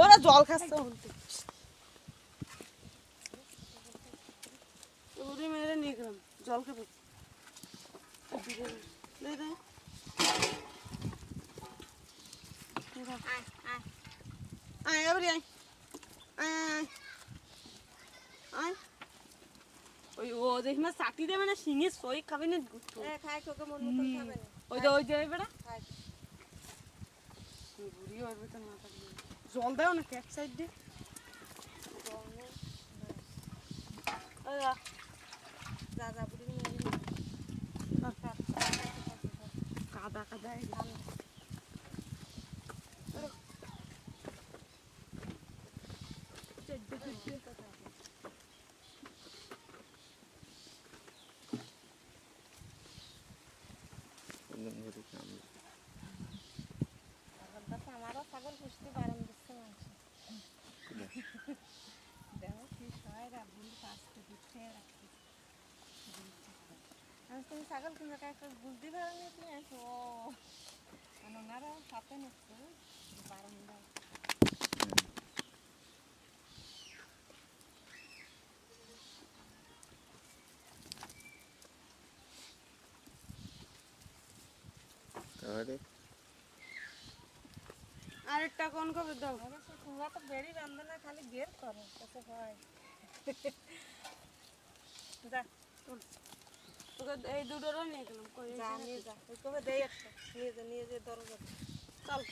ওরা জল খাচ্ছে। উড়ি মেরে নিয়ে গেলাম জল দে। আয় আয় আয় আয় ওই ও দেখি না চাটি দেবে না শিঙে সই খাবে না এ খাই তোকে মন মতো খাবে না। ওই যে ওই যে বেড়া বুড়ি হবে তো না থাকবে জল দাও না এক সাইড দিয়ে জল নেই তুমি ছাগল কিনে একটা বুঝতে পারো তুমি আসো। ওনারা সাথে নিচ্ছে বারণ দেয় আরেকটা কোন কবে দাও তোমরা তো বেড়ি রান্ধে না খালি বের করো কত হয়। যা তোকে এই দুটোরও নিয়ে গেলাম। যা নিয়ে যা ওই কবে দেই একটা। নিয়ে যা নিয়ে যে দরজা চল।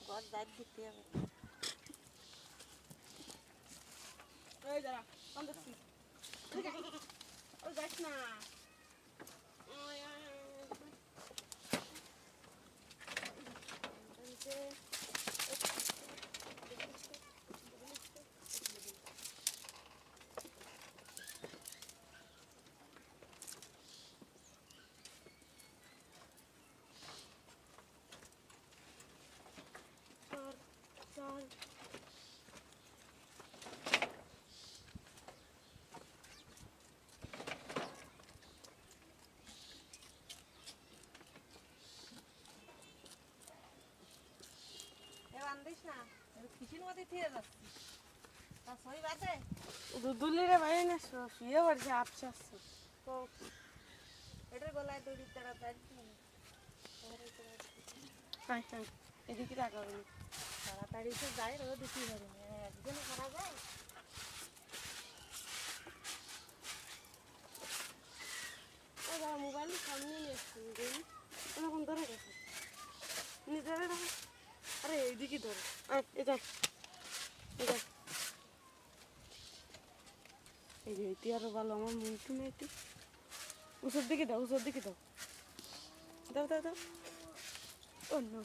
ঘর যাই দিতে হবে। এই দাঁড়া যাস না ওই, ওই, ওই, ওই। এই যে, চল চল এ বান্ধিস না খিচির মধ্যে থেকে যাচ্ছি তা সই বাদে দুদুলিরে বাইরে না শুয়ে পড়ছে আপসে আসছে এটার গলায় দড়ি তারা এদিকে রাখা তাড়াতাড়ি তো যাই রোদ কি হবে একদিনে করা যায় ও দাদা মোবাইল সামনে নিয়ে এসছি দেখি এরকম ধরে গেছে নিজে ধরে রাখো এইদিকে ধরে? এই যে, এটি আরও ভালো, আমার মুন্টু না এটি। উসর দিকে দাও উসর দিকে দাও। দাও দাও দাও। নো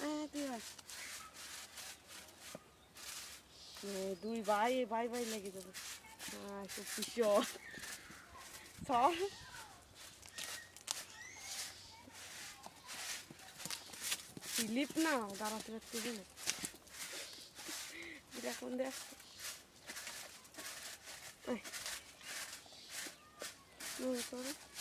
হ্যাঁ দুই ভাই ভাই ভাই লেগে যাবে। কিশোর স্লিপ না দাঁড়াতে রাখতে না এখন দেখ। দিতে